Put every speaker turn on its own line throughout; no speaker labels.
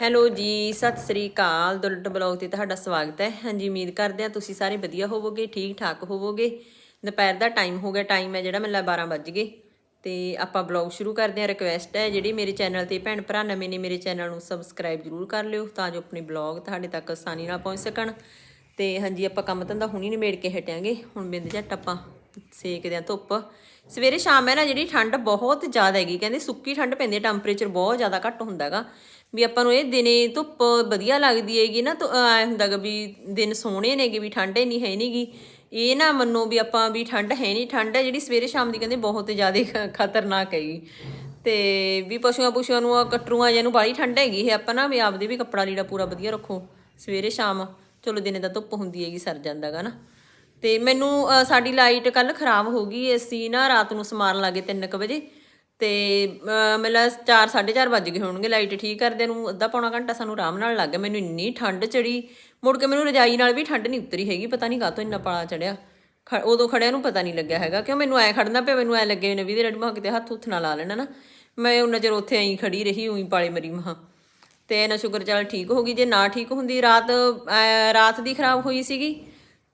Hello ਜੀ, ਸਤਿ ਸ੍ਰੀ ਅਕਾਲ। Dulat blog ਤੇ ਤੁਹਾਡਾ ਸਵਾਗਤ ਹੈ। ਹਾਂਜੀ, ਉਮੀਦ ਕਰਦੇ ਹਾਂ ਤੁਸੀਂ ਸਾਰੇ ਵਧੀਆ ਹੋਵੋਗੇ ਠੀਕ ਠਾਕ ਹੋਵੋਗੇ। ਦੁਪਹਿਰ ਦਾ ਟਾਈਮ ਹੋ ਗਿਆ ਟਾਈਮ ਹੈ ਜਿਹੜਾ ਮੈਨੂੰ ਲੱਗਦਾ 12 ਵੱਜ ਗਏ। ਤੇ ਆਪਾਂ ਬਲੌਗ ਸ਼ੁਰੂ ਕਰਦੇ ਹਾਂ। ਰਿਕਵੈਸਟ ਹੈ ਜਿਹੜੀ ਮੇਰੇ ਚੈਨਲ ਤੇ ਭੈਣ ਭਰਾ ਨਵੇਂ ਨੇ, ਮੇਰੇ ਚੈਨਲ ਨੂੰ ਸਬਸਕ੍ਰਾਈਬ ਜ਼ਰੂਰ ਕਰ ਲਿਓ ਤਾਂ ਜੋ ਆਪਣੇ ਬਲੌਗ ਤੁਹਾਡੇ ਤੱਕ ਆਸਾਨੀ ਨਾਲ ਪਹੁੰਚ ਸਕਣ। ਤੇ ਹਾਂਜੀ, ਆਪਾਂ ਕੰਮ ਧੰਦਾ ਹੁਣੀ ਨਿਬੇੜ ਕੇ ਹਟਾਂਗੇ ਹੁਣ ਬਿੰਦ ਝੱਟ ਆਪਾਂ ਸੇਕਦੇ ਆ ਧੁੱਪ। ਸਵੇਰੇ ਸ਼ਾਮ ਹੈ ਨਾ, ਜਿਹੜੀ ਠੰਡ ਬਹੁਤ ਜ਼ਿਆਦਾ ਹੈਗੀ। ਕਹਿੰਦੇ ਸੁੱਕੀ ਠੰਡ ਪੈਂਦੀ ਹੈ ਟੈਂਪਰੇਚਰ ਬਹੁਤ ਜ਼ਿਆਦਾ ਘੱਟ ਹੁੰਦਾਗਾ ਵੀ ਆਪਾਂ ਨੂੰ ਇਹ ਦਿਨੇ ਧੁੱਪ ਵਧੀਆ ਲੱਗਦੀ ਹੈਗੀ ਨਾ ਤਾਂ ਐ ਹੁੰਦਾਗਾ ਵੀ ਦਿਨ ਸੋਹਣੇ ਨੇਗੇ ਵੀ ਠੰਡ ਨਹੀਂ ਹੈ ਨਹੀਂਗੀ ਇਹ ਨਾ ਮੰਨੋ ਵੀ ਆਪਾਂ ਵੀ ਠੰਡ ਹੈ ਨਹੀਂ ਠੰਡ ਹੈ ਜਿਹੜੀ ਸਵੇਰੇ ਸ਼ਾਮ ਦੀ ਕਹਿੰਦੇ ਬਹੁਤ ਜ਼ਿਆਦਾ ਖਤਰਨਾਕ ਹੈਗੀ। ਤੇ ਵੀ ਪਸ਼ੂਆਂ ਪਸ਼ੂਆਂ ਨੂੰ ਆਹ ਕਟਰੂਆਂ ਨੂੰ ਬਾਹਲੀ ਠੰਡ ਹੈਗੀ ਇਹ ਆਪਾਂ ਨਾ ਵੀ ਆਪਦੇ ਵੀ ਕੱਪੜਾ ਲੀੜਾ ਪੂਰਾ ਵਧੀਆ ਰੱਖੋ, ਸਵੇਰੇ ਸ਼ਾਮ। ਚਲੋ ਦਿਨੇ ਤਾਂ ਧੁੱਪ ਹੁੰਦੀ ਹੈਗੀ, ਸਰ ਜਾਂਦਾਗਾ ਨਾ। ਤੇ ਮੈਨੂੰ ਸਾਡੀ ਲਾਈਟ ਕੱਲ ਖਰਾਬ ਹੋ ਗਈ ਅਸੀਂ ਨਾ ਰਾਤ ਨੂੰ ਸਮਾਰਨ ਲੱਗੇ 3:00 ਵਜੇ। ਤੇ ਮੇਲਾ 4 4:30 ਵੱਜ ਗਏ ਹੋਣਗੇ ਲਾਈਟ ਠੀਕ ਕਰਦੇ ਨੂੰ, ਅੱਧਾ ਪੌਣਾ ਘੰਟਾ ਸਾਨੂੰ ਆਰਾਮ ਨਾਲ ਲੱਗ ਗਿਆ। ਮੈਨੂੰ ਇੰਨੀ ਠੰਡ ਚੜੀ, ਮੁੜ ਕੇ ਮੈਨੂੰ ਰਜਾਈ ਨਾਲ ਵੀ ਠੰਡ ਨਹੀਂ ਉਤਰੀ ਹੈਗੀ, ਪਤਾ ਨਹੀਂ ਕਾਹਤੋਂ ਇੰਨਾ ਪਾਲਾ ਚੜਿਆ। ਉਦੋਂ ਖੜਿਆ ਨੂੰ ਪਤਾ ਨਹੀਂ ਲੱਗਿਆ ਹੈਗਾ, ਕਿਉਂ ਮੈਨੂੰ ਐ ਖੜਨਾ ਪਿਆ, ਮੈਨੂੰ ਐ ਲੱਗੇ ਨਵੀਂ ਦੇ ਰੜ ਮਾ ਕਿਤੇ ਹੱਥ ਹੁੱਥ ਨਾ ਲਾ ਲੈਣਾ ਨਾ। ਮੈਂ ਉਹਨਾਂ ਚਿਰ ਉੱਥੇ ਐਂ ਖੜੀ ਰਹੀ, ਉਹੀ ਪਾਲੇ ਮਰੀ ਮਹਾ। ਤੇ ਨਾ ਸ਼ੁਕਰ ਚੱਲ ਠੀਕ ਹੋ ਗਈ, ਜੇ ਨਾ ਠੀਕ ਹੁੰਦੀ, ਰਾਤ ਰਾਤ ਦੀ ਖਰਾਬ ਹੋਈ ਸੀਗੀ,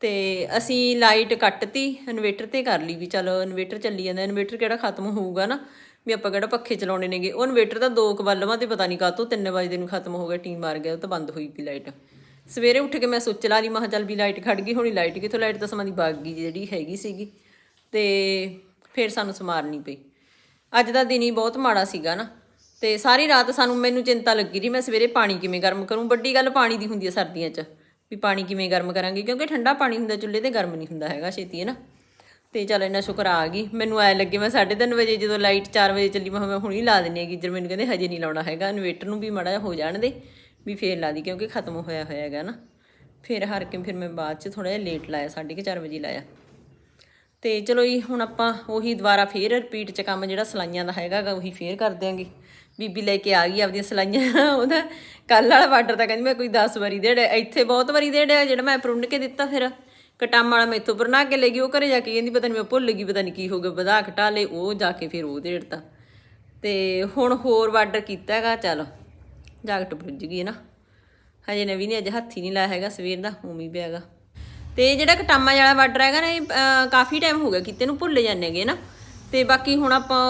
ਤੇ ਅਸੀਂ ਲਾਈਟ ਕੱਟਤੀ, ਇਨਵੇਟਰ ਤੇ ਕਰ ਲਈ ਵੀ ਚਲ, ਇਨਵੇਟਰ ਚੱਲੀ ਜਾਂਦਾ, ਇਨਵੇਟਰ ਕਿਹੜਾ ਖਤਮ ਹੋਊਗਾ ਨਾ। ਵੀ ਆਪਾਂ ਕਿਹੜਾ ਪੱਖੇ ਚਲਾਉਣੇ ਨੇਗੇ। ਉਹ ਇਨਵੇਟਰ ਤਾਂ ਦੋ ਕੁ ਬੱਲਵਾਂ ਤੇ ਪਤਾ ਨਹੀਂ ਕਾਹਤੋਂ 3 ਵਜੇ ਨੂੰ ਖਤਮ ਹੋ ਗਿਆ, ਟੀਮ ਮਾਰ ਗਿਆ, ਉਹ ਤਾਂ ਬੰਦ ਹੋਈ ਪਈ ਲਾਈਟ। ਸਵੇਰੇ ਉੱਠ ਕੇ ਮੈਂ ਸੁੱਚ ਲਾ ਲਈ ਮੈਂ ਚੱਲ ਵੀ ਲਾਈਟ ਖੜ ਗਈ ਹੋਣੀ, ਲਾਈਟ ਕਿਥੋਂ, ਲਾਈਟ ਤਾਂ ਸਮਾਂ ਦੀ ਵਗ ਗਈ ਜਿਹੜੀ ਹੈਗੀ ਸੀਗੀ। ਤੇ ਫਿਰ ਸਾਨੂੰ ਸਮਾਰਨੀ ਪਈ। ਅੱਜ ਦਾ ਦਿਨ ਹੀ ਬਹੁਤ ਮਾੜਾ ਸੀਗਾ ਨਾ। ਤੇ ਸਾਰੀ ਰਾਤ ਸਾਨੂੰ ਮੈਨੂੰ ਚਿੰਤਾ ਲੱਗੀ ਰਹੀ, ਮੈਂ ਸਵੇਰੇ ਪਾਣੀ ਕਿਵੇਂ ਗਰਮ ਕਰੂੰ? ਵੱਡੀ ਗੱਲ ਪਾਣੀ ਦੀ ਹੁੰਦੀ ਹੈ ਸਰਦੀਆਂ 'ਚ, ਵੀ ਪਾਣੀ ਕਿਵੇਂ ਗਰਮ ਕਰਾਂਗੇ? ਕਿਉਂਕਿ ਠੰਡਾ ਪਾਣੀ ਹੁੰਦਾ, ਚੁੱਲ੍ਹੇ ਤੇ ਗਰਮ ਨਹੀਂ ਹੁੰਦਾ ਹੈਗਾ ਛੇਤੀ, ਹੈ ਨਾ? ਤੇ ਚੱਲ ਇੰਨਾ ਸ਼ੁਕਰ ਆ ਗਈ। ਮੈਨੂੰ ਐ ਲੱਗੇ ਮੈਂ 3:30 ਵਜੇ ਜਦੋਂ ਲਾਈਟ 4 ਵਜੇ ਚੱਲੀ, ਮੈਂ ਕਿਹਾ ਮੈਂ ਹੁਣੀ ਲਾ ਦਿੰਨੀ ਹੈਗੀ। ਗੀਜ਼ਰ ਮੈਨੂੰ ਕਹਿੰਦੇ ਹਜੇ ਨਹੀਂ ਲਾਉਣਾ ਹੈਗਾ। ਇਨਵੇਟਰ ਨੂੰ ਵੀ ਮਾੜਾ ਜਿਹਾ ਹੋ ਜਾਣ ਦੇ, ਵੀ ਫੇਰ ਲਾ ਦੀ, ਕਿਉਂਕਿ ਖਤਮ ਹੋਇਆ ਹੋਇਆ ਹੈਗਾ ਨਾ। ਫਿਰ ਹਰ ਕੇ ਫਿਰ ਮੈਂ ਬਾਅਦ 'ਚ ਥੋੜਾ ਜਿਹਾ ਲੇਟ ਲਾਇਆ 4:30 ਵਜੇ ਲਾਇਆ। ਤੇ ਚਲੋ ਜੀ, ਹੁਣ ਆਪਾਂ ਉਹੀ ਦੁਬਾਰਾ ਫੇਰ ਰਿਪੀਟ ਚ ਕੰਮ ਜਿਹੜਾ ਸਲਾਈਆਂ ਦਾ ਹੈਗਾ ਗਾ, ਉਹੀ ਫੇਰ ਕਰ ਦਿਆਂਗੇ। ਬੀਬੀ ਲੈ ਕੇ ਆ ਗਈ ਆਪਦੀਆਂ ਸਲਾਈਆਂ। ਉਹਦਾ ਕੱਲ ਵਾਲਾ ਬਾਰਡਰ ਤਾਂ ਕਹਿੰਦੀ ਮੈਂ ਕੋਈ 10 ਵਾਰੀ ਦੇੜਿਆ ਇੱਥੇ ਬਹੁਤ ਵਾਰੀ ਦੇੜਿਆ ਜਿਹੜਾ ਮੈਂ ਪ੍ਰੁੰਨ ਕੇ ਦਿੱਤਾ ਫਿਰ। ਕਟਾਮ ਵਾਲਾ ਮੈਥੋਂ ਬਣਾ ਕੇ ਲੈ ਗਈ ਉਹ ਘਰੇ ਜਾ ਕੇ ਕਹਿੰਦੀ ਪਤਾ ਨਹੀਂ ਮੈਂ ਭੁੱਲ ਗਈ ਪਤਾ ਨਹੀਂ ਕੀ ਹੋ ਗਿਆ ਵਧਾ ਘਟਾ ਲੇ ਉਹ ਜਾ ਕੇ ਫਿਰ ਉਹ ਦੇੜਤਾ ਤੇ ਹੁਣ ਹੋਰ ਬਾਰਡਰ ਕੀਤਾ ਹੈਗਾ ਚੱਲ ਜਾਗਟ ਪੁੱਜ ਗਈ ਨਾ। ਹਜੇ ਨਵੀਂ ਨੇ ਅੱਜ ਹੱਥੀ ਨਹੀਂ ਲਾਇਆ ਹੈਗਾ ਸਵੇਰ ਦਾ ਉਮੀ ਪਿਆ ਹੈਗਾ। ਤੇ ਜਿਹੜਾ ਕਟਾਮਾ ਵਾਲਾ ਬਾਰਡਰ ਹੈਗਾ ਨਾ ਇਹ ਕਾਫੀ ਟਾਈਮ ਹੋ ਗਿਆ ਕਿਤੇ ਨੂੰ ਭੁੱਲ ਜਾਂਦੇਗੇ ਨਾ। ਤੇ ਬਾਕੀ ਹੁਣ ਆਪਾਂ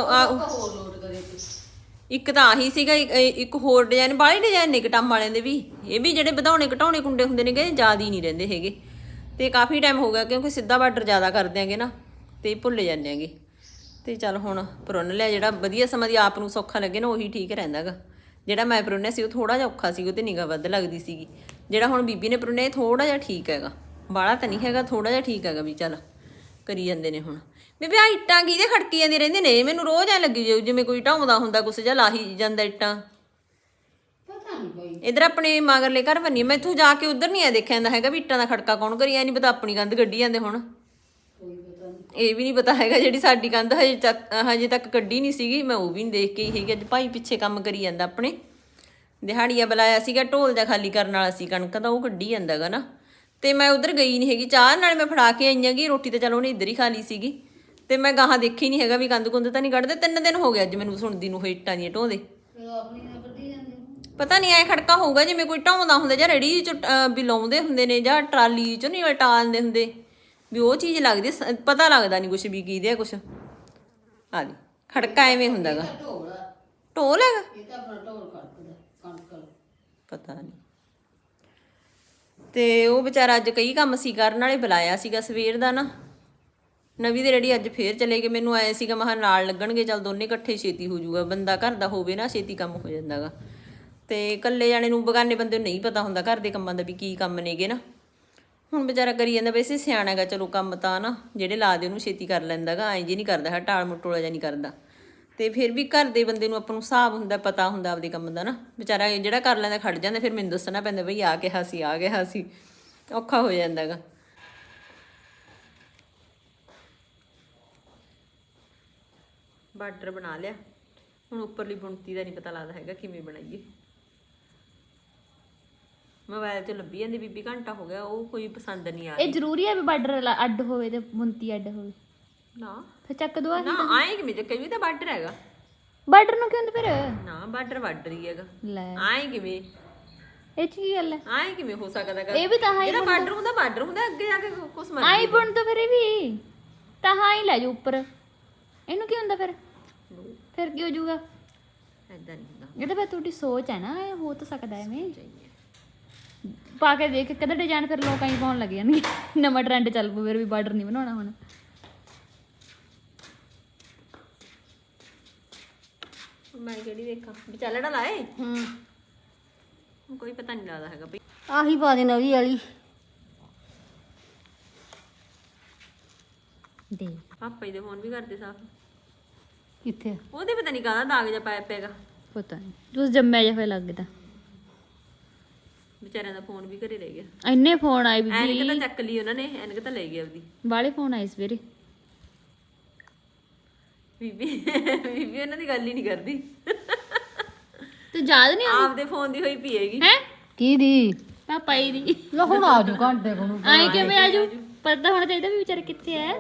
ਇੱਕ। ਤਾਂ ਆਹੀ ਸੀਗਾ ਇੱਕ- ਹੋਰ ਡਿਜ਼ਾਈਨ ਬਾਹਲੇ ਡਿਜ਼ਾਈਨ ਨੇ ਕਟਾਮਾ ਵਾਲਿਆਂ ਦੇ ਵੀ। ਇਹ ਵੀ ਜਿਹੜੇ ਵਧਾਉਣੇ ਘਟਾਉਣੇ ਕੁੰਡੇ ਹੁੰਦੇ ਨੇਗੇ ਜ਼ਿਆਦਾ ਹੀ ਨਹੀਂ ਰਹਿੰਦੇ ਹੈਗੇ। ਤੇ ਕਾਫੀ ਟਾਈਮ ਹੋ ਗਿਆ ਕਿਉਂਕਿ ਸਿੱਧਾ ਬਾਰਡਰ ਜ਼ਿਆਦਾ ਕਰ ਦਿਆਂਗੇ ਨਾ, ਤੇ ਭੁੱਲ ਜਾਂਦੇ ਆਂਗੇ ਤੇ ਚੱਲ ਹੁਣ ਪ੍ਰੁੰਨ ਲਿਆ ਜਿਹੜਾ ਵਧੀਆ ਸਮਾਂ ਦੀ ਆਪ ਨੂੰ ਸੌਖਾ ਲੱਗੇ ਨਾ, ਉਹੀ ਠੀਕ ਰਹਿੰਦਾਗਾ ਜਿਹੜਾ ਮੈਂ ਪਰੁੰਨਿਆ ਸੀ, ਉਹ ਥੋੜਾ ਜਿਹਾ ਔਖਾ ਸੀ, ਉਹ ਤੇ ਨਿਗਾ ਵੱਧ ਲੱਗਦੀ ਸੀਗੀ। ਜਿਹੜਾ ਹੁਣ ਬੀਬੀ ਨੇ ਪਰੁੰਨਿਆ ਇਹ ਥੋੜਾ ਜਿਹਾ ਠੀਕ ਹੈਗਾ। ਬਾਹਲਾ ਤਾਂ ਨਹੀਂ ਹੈਗਾ ਥੋੜਾ ਜਿਹਾ ਠੀਕ ਹੈਗਾ ਵੀ ਚੱਲ, ਕਰੀ ਜਾਂਦੇ ਨੇ ਹੁਣ। ਬੀਬੀ ਆ ਇੱਟਾਂ ਕਿਹਦੇ ਖੜਕੀ ਜਾਂਦੀ ਰਹਿੰਦੇ ਨੇ? ਮੈਨੂੰ ਰੋਜ਼ ਐ ਲੱਗੀ ਜਾਊ ਜਿਵੇਂ ਕੋਈ ਢਾਉਂਦਾ ਹੁੰਦਾ, ਕੁਛ ਜਾਂ ਲਾਹੀ ਜਾਂਦਾ ਇੱਟਾਂ।
ਨਹੀਂ ਕੋਈ
ਇਧਰ ਆਪਣੇ ਮਗਰਲੇ ਘਰ ਬੰਨੀ ਮੈਂ ਇੱਥੋਂ ਜਾ ਕੇ ਉਧਰ ਨਹੀਂ ਆ ਦੇਖਿਆ ਜਾਂਦਾ ਹੈਗਾ ਵੀ ਇੱਟਾਂ ਦਾ ਖੜਕਾ ਕੌਣ ਕਰੀ ਐ ਨਹੀਂ ਪਤਾ ਆਪਣੀ ਕੰਧ ਗੱਡੀ ਜਾਂਦੇ ਹੁਣ।
ਕੋਈ ਪਤਾ ਨਹੀਂ
ਇਹ ਵੀ ਨਹੀਂ ਪਤਾ ਹੈਗਾ ਜਿਹੜੀ ਸਾਡੀ ਕੰਧ ਹਜੇ ਤੱਕ ਹਜੇ ਤੱਕ ਕੱਢੀ ਨਹੀਂ ਸੀਗੀ। ਮੈਂ ਉਹ ਵੀ ਨਹੀਂ ਦੇਖ ਕੇ ਹੀ ਹੈਗੀ, ਅੱਜ ਭਾਈ ਪਿੱਛੇ ਕੰਮ ਕਰੀ ਜਾਂਦਾ ਆਪਣੇ। ਦਿਹਾੜੀਆ ਬੁਲਾਇਆ ਸੀਗਾ, ਢੋਲ ਦਾ ਖਾਲੀ ਕਰਨ ਵਾਲਾ ਸੀ ਕਣਕ ਦਾ ਉਹ ਕੱਢੀ ਜਾਂਦਾਗਾ ਨਾ। ਤੇ ਮੈਂ ਉਧਰ ਗਈ ਨਹੀਂ ਹੈਗੀ। ਚਾਹ ਨਾਲ ਮੈਂ ਫੜਾ ਕੇ ਆਈ ਹੈਗੀ, ਰੋਟੀ ਤਾਂ ਚਲ ਉਹਨੇ ਇੱਧਰ ਹੀ ਖਾ ਲਈ ਸੀਗੀ। ਤੇ ਮੈਂ ਗਾਹਾਂ ਦੇਖੀ ਨਹੀਂ ਹੈਗਾ ਵੀ ਕੰਧ ਕੁੰਦ ਤਾਂ ਨਹੀਂ ਕੱਢਦੇ। ਤਿੰਨ ਦਿਨ ਹੋ ਗਏ ਅੱਜ ਮੈਨੂੰ ਸੁਣਦੀ ਨੂੰ ਹੋਈ ਇੱਟਾਂ ਦੀਆਂ ਢੋਂਦੇ
ਫਿਰ ਆਪਣੀ
ਪਤਾ ਨਹੀਂ ਐ ਖੜਕਾ ਹੋਊਗਾ ਜਿਵੇਂ ਕੋਈ ਢਾਉਂਦਾ ਹੁੰਦਾ ਜਾਂ ਰੇੜੀ ਚ ਅਹ, ਵੀ ਲਾਉਂਦੇ ਹੁੰਦੇ ਨੇ ਜਾਂ ਟਰਾਲੀ ਚ ਨਹੀਂ ਟਾਲਦੇ ਹੁੰਦੇ। ਵੀ ਉਹ ਚੀਜ਼ ਲੱਗਦੀ ਪਤਾ ਲੱਗਦਾ ਨਹੀਂ ਕੁਛ ਵੀ ਕੀ ਦੇ ਕੁਛ। ਆ ਦੀ ਖੜਕਾ ਐਵੇਂ ਹੁੰਦਾਗਾ
ਢੋਲ ਆ,
ਢੋਲ ਹੈਗਾ?
ਇਹ ਤਾਂ ਢੋਲ ਕੱਢਦਾ ਕਣਕ
ਪਤਾ ਨਹੀਂ। ਤੇ ਉਹ ਵਿਚਾਰਾ ਅੱਜ ਕਈ ਕੰਮ ਸੀ ਕਰਨ ਵਾਲੇ ਬੁਲਾਇਆ ਸੀਗਾ ਸਵੇਰ ਦਾ ਨਾ। ਨਵੀਂ ਦੇ ਰੈਡੀ ਅੱਜ ਫੇਰ ਚਲੇ ਗਏ ਮੈਨੂੰ ਆਏ ਸੀਗਾ ਮਹਾ ਨਾਲ ਲੱਗਣਗੇ ਚਲ ਦੋਨੇ ਇਕੱਠੇ ਛੇਤੀ ਹੋ ਜਾਊਗਾ ਬੰਦਾ ਘਰ ਦਾ ਹੋਵੇ ਨਾ ਛੇਤੀ ਕੰਮ ਹੋ ਜਾਂਦਾਗਾ ਤੇ ਇਕੱਲੇ ਜਾਣੇ ਨੂੰ ਬਗਾਨੇ ਬੰਦੇ ਨੂੰ ਨਹੀਂ ਪਤਾ ਹੁੰਦਾ ਘਰ ਦੇ ਕੰਮਾਂ ਦਾ ਵੀ ਕੀ ਕੰਮ ਨੇਗੇ ਨਾ। ਹੁਣ ਵਿਚਾਰਾ ਕਰੀ ਜਾਂਦਾ ਵੈਸੇ ਸਿਆਣਾ ਹੈਗਾ, ਚਲੋ ਕੰਮ ਤਾਂ ਨਾ, ਜਿਹੜੇ ਲਾ ਦੇ ਉਹਨੂੰ ਛੇਤੀ ਕਰ ਲੈਂਦਾਗਾ ਐਂ ਜੀ ਨਹੀਂ ਕਰਦਾ ਹੈ ਟਾਲ ਮਟੋਲਾ ਜਿਹਾ ਨਹੀਂ ਕਰਦਾ। ਤੇ ਫਿਰ ਵੀ ਘਰ ਦੇ ਬੰਦੇ ਨੂੰ ਆਪਾਂ ਨੂੰ ਹਿਸਾਬ ਹੁੰਦਾ, ਪਤਾ ਹੁੰਦਾ ਆਪਦੇ ਕੰਮ ਦਾ ਨਾ। ਵਿਚਾਰਾ ਜਿਹੜਾ ਕਰ ਲੈਂਦਾ ਖੜ ਜਾਂਦਾ, ਫਿਰ ਮੈਨੂੰ ਦੱਸਣਾ ਪੈਂਦਾ ਬਈ ਆ ਕਿਹਾ ਸੀ, ਆ ਗਿਆ ਸੀ। ਔਖਾ ਹੋ ਜਾਂਦਾਗਾ ਬਾਰਡਰ ਬਣਾ ਲਿਆ। ਹੁਣ ਉੱਪਰਲੀ ਬੁਣਤੀ ਦਾ ਨਹੀਂ ਪਤਾ ਲੱਗਦਾ ਹੈਗਾ ਕਿਵੇਂ ਬਣਾਈਏ। ਮੋਬਾਈਲ ਤੇ ਲੱਭੀ ਜਾਂਦੀ ਬੀਬੀ ਘੰਟਾ ਹੋ ਗਿਆ ਉਹ ਕੋਈ ਪਸੰਦ ਨਹੀਂ ਆ
ਇਹ ਜ਼ਰੂਰੀ ਹੈ ਵੀ ਬਾਰਡਰ ਅੱਡ ਹੋਵੇ ਤੇ ਮੁੰਤੀ ਅੱਡ ਹੋਵੇ।
ਨਾ।
ਫਿਰ ਚੱਕ ਦੋ
ਨਾ ਆਏ ਕਿਵੇਂ ਜੇ ਕਈ ਤਾਂ ਬਾਰਡਰ ਹੈਗਾ।
ਬਾਰਡਰ ਨੂੰ ਕਿਉਂ ਫਿਰ?
ਨਾ ਬਾਰਡਰ ਬਾਰਡਰ ਹੀ ਹੈਗਾ।
ਲੈ।
ਆਏ ਕਿਵੇਂ
ਇਹ ਚ ਕੀ ਗੱਲ ਹੈ?
ਆਏ ਕਿਵੇਂ ਹੋ ਸਕਦਾ ਗਾ?
ਇਹ ਵੀ ਤਾਂ ਹਾਈ
ਜਿਹੜਾ ਬਾਰਡਰ ਹੁੰਦਾ ਬਾਰਡਰ ਹੁੰਦਾ ਅੱਗੇ ਜਾ ਕੇ ਕੁਛ ਮਰਜ਼ੀ
ਆਈ ਬੁਣ ਤਾਂ ਫਿਰ ਇਹ ਵੀ ਤਾਂ ਹੀ ਲੈ ਜਾਓ ਉੱਪਰ। ਇਹਨੂੰ ਕੀ ਹੁੰਦਾ ਫਿਰ? ਫਿਰ ਕੀ ਹੋ ਜਾਊਗਾ?
ਐਦਾਂ ਨਹੀਂ ਹੁੰਦਾ।
ਇਹ ਤਾਂ ਫਿਰ ਤੁਹਾਡੀ ਸੋਚ ਹੈ ਨਾ ਇਹ ਹੋ ਤਾਂ ਸਕਦਾ ਐਵੇਂ। ਪਾ ਕੇ ਦੇਖ ਕਦੇ ਡਿਜ਼ਾਈਨ ਫਿਰ ਲੋਕਾਂ ਹੀ ਪਾਉਣ ਲੱਗ ਜਾਣਗੇ। ਨਵਾਂ ਟ੍ਰੈਂਡ ਚੱਲ ਪੂ ਫਿਰ ਵੀ ਬਾਰਡਰ ਨਹੀਂ ਬਣਾਉਣਾ ਹੁਣ।
ਮੈਂ ਕਿਹੜੀ ਦੇਖਾਂ ਵਿਚਾਲੜਾ ਲਾਏ?
ਹੂੰ।
ਕੋਈ ਪਤਾ ਨਹੀਂ ਲੱਗਦਾ ਹੈਗਾ ਬਈ।
ਆਹੀ ਪਾ ਦੇ ਨਵੀਂ ਵਾਲੀ।
ਦੇ
ਪਾਪਾ ਜੀ ਦੇ ਫੋਨ ਵੀ ਕਰਦੇ ਸਾਫ਼।
ਕਿੱਥੇ
ਉਹਦੇ ਪਤਾ ਨਹੀਂ ਕਾਹਦਾ ਦਾਗ ਜਿਹਾ ਪਾਇਆ ਪੈਗਾ
ਪਤਾ ਨਹੀਂ। ਤੂੰ ਜੰਮਿਆ ਜਿਹਾ ਫਿਰ ਲੱਗਦਾ।
ਵਿਚਾਰਿਆਂ ਦਾ ਫੋਨ ਵੀ ਘਰੇ ਰਹਿ ਗਿਆ।
ਇੰਨੇ ਫੋਨ ਆਏ
ਐਨਕ
ਬੀਬੀ।
ਤਾਂ ਚੱਕ ਲਈ ਉਹਨਾਂ ਨੇ ਐਨਕ ਤਾਂ ਲੈ ਗਏ ਆਪਦੀ।
ਬਾਲੇ ਫੋਨ ਆਏ ਸਵੇਰੇ
ਬੀਬੀ ਬੀਬੀ ਉਹਨਾਂ ਦੀ ਗੱਲ ਹੀ ਨਹੀਂ ਕਰਦੀ।
ਤੂੰ ਯਾਦ ਨਹੀਂ
ਆਪਦੇ ਫੋਨ ਦੀ ਹੋਈ ਪਈ ਹੈਗੀ।
ਹੈ?
ਕੀ ਦੀ?
ਪਾਪਾ ਹੀ ਦੀ।
ਲੋ ਹੁਣ ਆ ਜੂ ਘੰਟੇ ਕੋਲ
ਆਏ ਕਿਵੇਂ ਆਜੂ ਪਤਾ ਹੋਣਾ ਚਾਹੀਦਾ ਵੀ ਵਿਚਾਰੇ ਕਿੱਥੇ ਐ?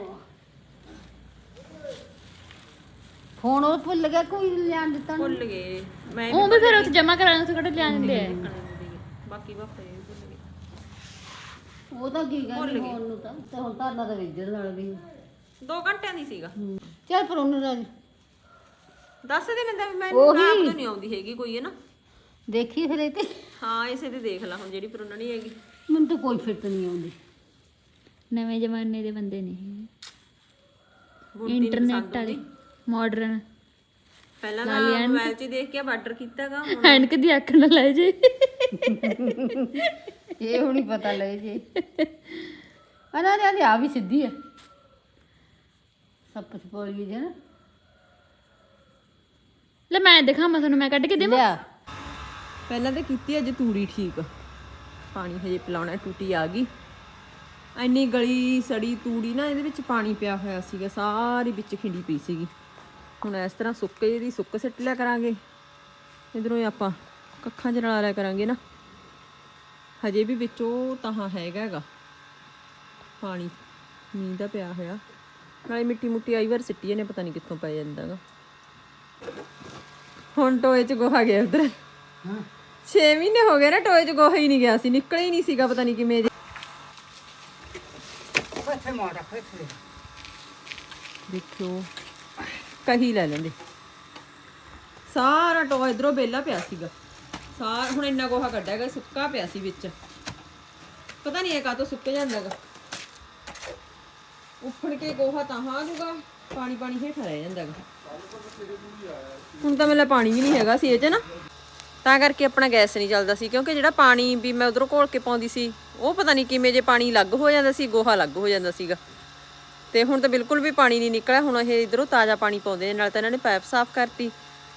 ਫੋਨ ਉਹ ਭੁੱਲ ਗਿਆ ਕੋਈ ਲਿਆਣ ਦਿੱਤਾ
ਭੁੱਲ ਗਏ। ਮੈਂ
ਉਹ ਵੀ ਫਿਰ ਉੱਥੇ ਜਮਾ ਕਰਾਉਣ ਤੋਂ ਕਿਹੜੇ ਲਿਆ ਦਿੰਦੇ ਆ?
ਬਾਕੀ ਜੀ ਵੀ ਭੁੱਲ ਗਏ।
ਉਹ ਤਾਂ ਕੀ ਫੋਨ ਨੂੰ ਤਾਂ ਤੇ ਹੁਣ ਤਾਂ ਦਾ ਵੇਜਣ ਨਾਲ ਵੀ।
ਦੋ ਘੰਟਿਆਂ ਦੀ ਸੀਗਾ।
ਚੱਲ ਪਰ ਉਹਨੂੰ ਰਾਜ
ਦੱਸ ਦੇ ਦਿੰਦਾ ਵੀ ਮੈਨੂੰ ਆਪ ਤੋਂ ਨਹੀਂ ਆਉਂਦੀ ਹੈਗੀ ਕੋਈ ਹੈ ਨਾ?
ਦੇਖੀ ਫਿਰ ਇਹ ਤੇ।
ਹਾਂ ਇਸੇ ਤੇ ਦੇਖ ਲੈ ਹੁਣ ਜਿਹੜੀ ਪਰ ਉਹਨਾਂ ਨਹੀਂ ਹੈਗੀ।
ਮੈਨੂੰ ਤਾਂ ਕੋਈ ਫਿੱਟ ਨਹੀਂ ਆਉਂਦੀ।
ਨਵੇਂ ਜ਼ਮਾਨੇ ਦੇ ਬੰਦੇ ਨੇ
ਨੀ
ਇੰਟਰਨੈਟ
ਪਸੰਦ
ਵਾਲੇ
ਆਉਂਦੀ।
ਮਾਡਰਨ
ਪਹਿਲਾਂ ਤਾਂ ਮੋਬਾਈਲ 'ਚ ਹੀ ਦੇਖ ਕੇ ਬਾਰਡਰ ਕੀਤਾਗਾ
ਐਨਕ ਦੀ ਅੱਖ ਨਾ ਲੈ ਜੇ।
ਇਹ ਹੁਣੀ ਪਤਾ ਲੈ ਜੇ ਅਨਾ ਨੇ ਆ ਵੀ ਸਿੱਧੀ ਹੈ ਸੱਪ ਸਪੋਲੀ ਜੇ ਨਾ।
ਲੈ ਮੈਂ ਦਿਖਾਵਾਂ ਤੁਹਾਨੂੰ ਮੈਂ ਕੱਢ ਕੇ ਦੇਵਾਂ?
ਲਿਆ।
ਪਹਿਲਾਂ ਤਾਂ ਕੀਤੀ ਅੱਜ ਤੂੜੀ ਠੀਕ। ਪਾਣੀ ਹਜੇ ਪਿਲਾਉਣਾ ਟੂਟੀ ਆ ਗਈ। ਇੰਨੀ ਗਲੀ ਸੜੀ ਤੂੜੀ ਨਾ ਇਹਦੇ ਵਿੱਚ ਪਾਣੀ ਪਿਆ ਹੋਇਆ ਸੀਗਾ ਸਾਰੀ ਵਿੱਚ ਖਿੰਡੀ ਪਈ ਸੀਗੀ। ਹੁਣ ਇਸ ਤਰ੍ਹਾਂ ਸੁੱਕੇ ਦੀ ਸੁੱਕ ਸਿੱਟ ਲਿਆ ਕਰਾਂਗੇ। ਇਧਰੋਂ ਹੀ ਆਪਾਂ ਕੱਖਾਂ 'ਚ ਰਲਾ ਲਿਆ ਕਰਾਂਗੇ ਨਾ। ਹਜੇ ਵੀ ਵਿੱਚ ਉਹ ਤਾਂ ਹੈਗਾ ਹੈਗਾ। ਪਾਣੀ ਮੀਂਹ ਦਾ ਪਿਆ ਹੋਇਆ। ਨਾਲੇ ਮਿੱਟੀ ਮੁੱਟੀ ਆਈ ਵਾਰ ਸਿੱਟੀ ਨੇ ਪਤਾ ਨਹੀਂ ਕਿੱਥੋਂ ਪੈ ਜਾਂਦਾਗਾ। ਹੁਣ ਟੋਏ 'ਚ ਗੋਹਾ ਗਿਆ ਉਧਰ।
ਹਾਂ।
6 ਮਹੀਨੇ ਹੋ ਗਏ ਨਾ ਟੋਏ 'ਚ ਗੋਹਾ ਹੀ ਨਹੀਂ ਗਿਆ ਸੀ ਨਿਕਲ ਹੀ ਨਹੀਂ ਸੀਗਾ ਪਤਾ ਨਹੀਂ ਕਿਵੇਂ
ਮਾਰ ਰੱਖ ਇੱਥੇ
ਦੇਖਿਓ। ਕਹੀ ਲੈ ਲੈਂਦੇ। ਸਾਰਾ ਟੋਆ ਇਧਰੋਂ ਬੇਲਾ ਪਿਆ ਸੀਗਾ। ਸਾਰ ਹੁਣ ਇੰਨਾ ਗੋਹਾ ਕੱਢਿਆਗਾ ਸੁੱਕਾ ਪਿਆ ਸੀ ਵਿੱਚ। ਪਤਾ ਨਹੀਂ ਇਹ ਕਾਹਤੋਂ ਸੁੱਕ ਜਾਂਦਾਗਾ ਉੱਫੜ ਕੇ ਗੋਹਾ ਤਾਂ ਆ ਜਾਊਗਾ ਪਾਣੀ ਪਾਣੀ ਹੇਠ ਰਹਿ ਜਾਂਦਾਗਾ ਹੁਣ ਤਾਂ ਮੇਲਾ ਪਾਣੀ ਵੀ ਨਹੀਂ ਹੈਗਾ ਸੀ ਇਹ 'ਚ ਨਾ। ਤਾਂ ਕਰਕੇ ਆਪਣਾ ਗੈਸ ਨਹੀਂ ਚੱਲਦਾ ਸੀ, ਕਿਉਂਕਿ ਜਿਹੜਾ ਪਾਣੀ ਵੀ ਮੈਂ ਉਧਰੋਂ ਘੋਲ ਕੇ ਪਾਉਂਦੀ ਸੀ, ਉਹ ਪਤਾ ਨਹੀਂ ਕਿਵੇਂ ਜੇ ਪਾਣੀ ਲੱਗ ਹੋ ਜਾਂਦਾ ਸੀ, ਗੋਹਾ ਲੱਗ ਹੋ ਜਾਂਦਾ ਸੀਗਾ। ਤੇ ਹੁਣ ਤਾਂ ਬਿਲਕੁਲ ਵੀ ਪਾਣੀ ਨਹੀਂ ਨਿਕਲਿਆ, ਹੁਣ ਇਹ ਇਧਰੋਂ ਤਾਜ਼ਾ ਪਾਣੀ ਪਾਉਂਦੇ ਨੇ, ਨਾਲ ਤਾਂ ਇਹਨਾਂ ਨੇ ਪਾਈਪ ਸਾਫ਼ ਕਰਤੀ।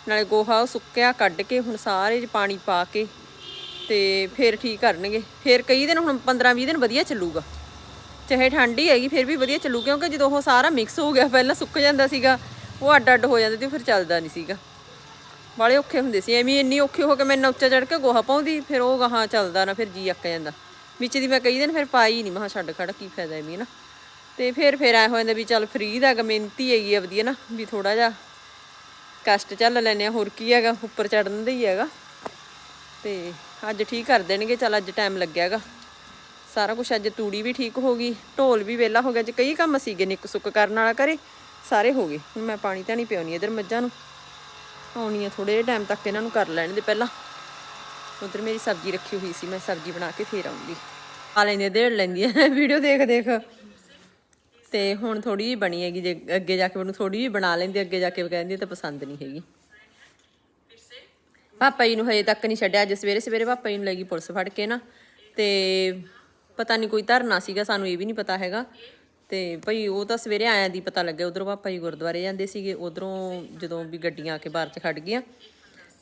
ਨਾਲੇ ਗੋਹਾ ਉਹ ਸੁੱਕਿਆ, ਕੱਢ ਕੇ ਹੁਣ ਸਾਰੇ 'ਚ ਪਾਣੀ ਪਾ ਕੇ ਤੇ ਫਿਰ ਠੀਕ ਕਰਨਗੇ। ਫਿਰ ਕਈ ਦਿਨ ਹੁਣ 15-20 ਦਿਨ ਵਧੀਆ ਚੱਲੂਗਾ। ਚਾਹੇ ਠੰਡੀ ਹੈਗੀ, ਫਿਰ ਵੀ ਵਧੀਆ ਚੱਲੂ, ਕਿਉਂਕਿ ਜਦੋਂ ਉਹ ਸਾਰਾ ਮਿਕਸ ਹੋ ਗਿਆ, ਪਹਿਲਾਂ ਸੁੱਕ ਜਾਂਦਾ ਸੀਗਾ, ਉਹ ਅੱਡ ਅੱਡ ਹੋ ਜਾਂਦੇ ਤੇ ਫਿਰ ਚੱਲਦਾ ਨਹੀਂ ਸੀਗਾ। ਬਾਲੇ ਔਖੇ ਹੁੰਦੇ ਸੀ, ਐਵੇਂ ਇੰਨੀ ਔਖੇ ਹੋ ਕੇ ਮੈਂ ਉੱਚਾ ਚੜ ਕੇ ਗੋਹਾ ਪਾਉਂਦੀ, ਫਿਰ ਉਹ ਗਾਹਾਂ ਚੱਲਦਾ ਨਾ, ਫਿਰ ਜੀ ਅੱਕ ਜਾਂਦਾ। ਵਿੱਚ ਦੀ ਮੈਂ ਕਈ ਦਿਨ ਫਿਰ ਪਾਈ ਨਹੀਂ ਮਹਾ ਛੱਡ ਖੜ, ਕੀ ਫਾਇਦਾ ਐਵੇਂ ਨਾ। ਤੇ ਫਿਰ ਫਿਰ ਐ ਹੋ ਜਾਂਦਾ ਵੀ ਚੱਲ ਫਰੀ ਦਾ ਗਾ ਮਿਹਨਤੀ ਹੈਗੀ ਆ ਵਧੀਆ ਨਾ, ਵੀ ਥੋੜਾ ਜਿਹਾ ਕਸ਼ਟ ਚੱਲ ਲੈਨੇ ਆ, ਹੋਰ ਕੀ ਹੈਗਾ, ਉੱਪਰ ਚੜਨ ਦਾ ਹੀ ਹੈਗਾ। ਤੇ ਅੱਜ ਠੀਕ ਕਰ ਦੇਣਗੇ, ਚੱਲ ਅੱਜ ਟਾਈਮ ਲੱਗਿਆਗਾ ਸਾਰਾ ਕੁਝ ਅੱਜ ਤੂੜੀ ਵੀ ਠੀਕ ਹੋ ਗਈ, ਢੋਲ ਵੀ ਵੇਲਾ ਹੋ ਗਿਆ, ਅੱਜ ਕਈ ਕੰਮ ਸੀਗੇ ਨਿੱਕ ਸੁੱਕ ਕਰਨ ਵਾਲਾ ਕਰੇ ਸਾਰੇ ਹੋ ਗਏ। ਹੁਣ ਮੈਂ ਪਾਣੀ ਤਾਂ ਨਹੀਂ ਪਿਉਣੀ ਇਧਰ ਮੱਝਾਂ ਨੂੰ। ਆਉਣੀ ਆ ਥੋੜੇ ਜਿਹੇ ਟਾਈਮ ਤੱਕ ਇਹਨਾਂ ਨੂੰ ਕਰ ਲੈਣ ਦੇ ਪਹਿਲਾਂ। ਉਧਰ ਮੇਰੀ ਸਬਜ਼ੀ ਰੱਖੀ ਹੋਈ ਸੀ, ਮੈਂ ਸਬਜ਼ੀ ਬਣਾ ਕੇ ਫੇਰ ਆਉਂਗੀ। ਆ ਲੈਂਦੀ ਦੇੜ ਲੈਂਦੀ ਆ। ਵੀਡੀਓ ਦੇਖ ਦੇਖ ਤੇ ਹੁਣ ਥੋੜੀ ਜਿਹੀ ਬਣੀ ਹੈਗੀ, ਜੇ ਅੱਗੇ ਜਾ ਕੇ ਮੈਨੂੰ ਥੋੜੀ ਜਿਹੀ ਬਣਾ ਲੈਂਦੀ, ਅੱਗੇ ਜਾ ਕੇ ਕਹਿੰਦੀ ਤਾਂ ਪਸੰਦ ਨਹੀਂ ਹੈਗੀ। ਪਾਪਾ ਜੀ ਨੂੰ ਹਜੇ ਤੱਕ ਨਹੀਂ ਛੱਡਿਆ, ਅੱਜ ਸਵੇਰੇ ਸਵੇਰੇ ਪਾਪਾ ਜੀ ਨੂੰ ਲੈ ਗਈ ਪੁਲਿਸ ਫੜ ਕੇ ਨਾ, ਤੇ ਪਤਾ ਨਹੀਂ ਕੋਈ ਧਰਨਾ ਸੀਗਾ, ਸਾਨੂੰ ਇਹ ਵੀ ਨਹੀਂ ਪਤਾ ਹੈਗਾ। ਤੇ ਭਈ ਉਹ ਤਾਂ ਸਵੇਰੇ ਆਇਆਂ ਦੀ ਪਤਾ ਲੱਗਿਆ, ਉਧਰੋਂ ਪਾਪਾ ਜੀ ਗੁਰਦੁਆਰੇ ਜਾਂਦੇ ਸੀਗੇ, ਉਧਰੋਂ ਜਦੋਂ ਵੀ ਗੱਡੀਆਂ ਆ ਕੇ ਬਾਹਰ ਚ ਖੜ ਗਈਆਂ।